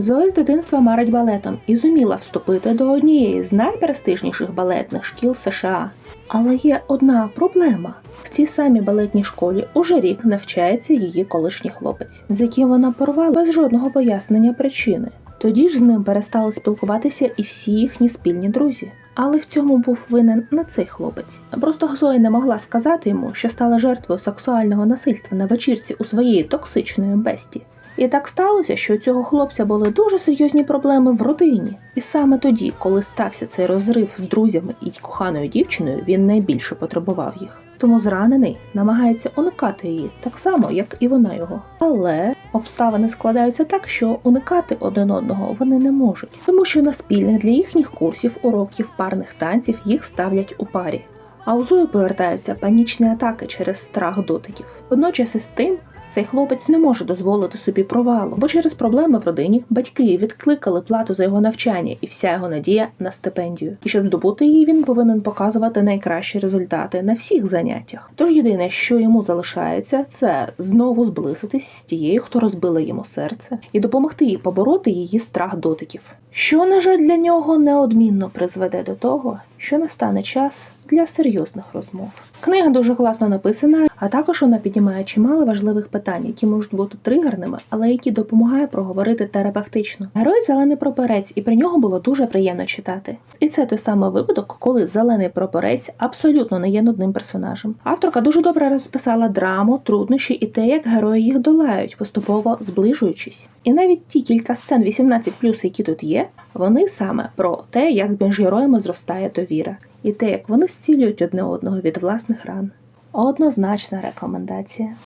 Зоя з дитинства марить балетом і зуміла вступити до однієї з найпрестижніших балетних шкіл США. Але є одна проблема. В цій самій балетній школі уже рік навчається її колишній хлопець, з яким вона порвала без жодного пояснення причини. Тоді ж з ним перестали спілкуватися і всі їхні спільні друзі. Але в цьому був винен не цей хлопець. Просто Зоя не могла сказати йому, що стала жертвою сексуального насильства на вечірці у своєї токсичної бесті. І так сталося, що у цього хлопця були дуже серйозні проблеми в родині. І саме тоді, коли стався цей розрив з друзями і коханою дівчиною, він найбільше потребував їх. Тому зранений намагається уникати її так само, як і вона його. Але обставини складаються так, що уникати один одного вони не можуть, тому що на спільних для їхніх курсів, уроків, парних танців їх ставлять у парі. А у Зої повертаються панічні атаки через страх дотиків. Водночас із тим. Цей хлопець не може дозволити собі провалу, бо через проблеми в родині батьки відкликали плату за його навчання і вся його надія на стипендію. І щоб здобути її, він повинен показувати найкращі результати на всіх заняттях. Тож єдине, що йому залишається, це знову зблизитись з тією, хто розбила йому серце, і допомогти їй побороти її страх дотиків. Що, на жаль, для нього неодмінно призведе до того, що настане час для серйозних розмов. Книга дуже класно написана, а також вона піднімає чимало важливих питань, які можуть бути тригерними, але які допомагає проговорити терапевтично. Герой зелений прапорець, і про нього було дуже приємно читати. І це той самий випадок, коли зелений прапорець абсолютно не є нудним персонажем. Авторка дуже добре розписала драму, труднощі і те, як герої їх долають, поступово зближуючись. І навіть ті кілька сцен 18+, які тут є, вони саме про те, як між героями зростає довіра, і те, як вони зцілюють одне одного від власних ран. Однозначна рекомендація.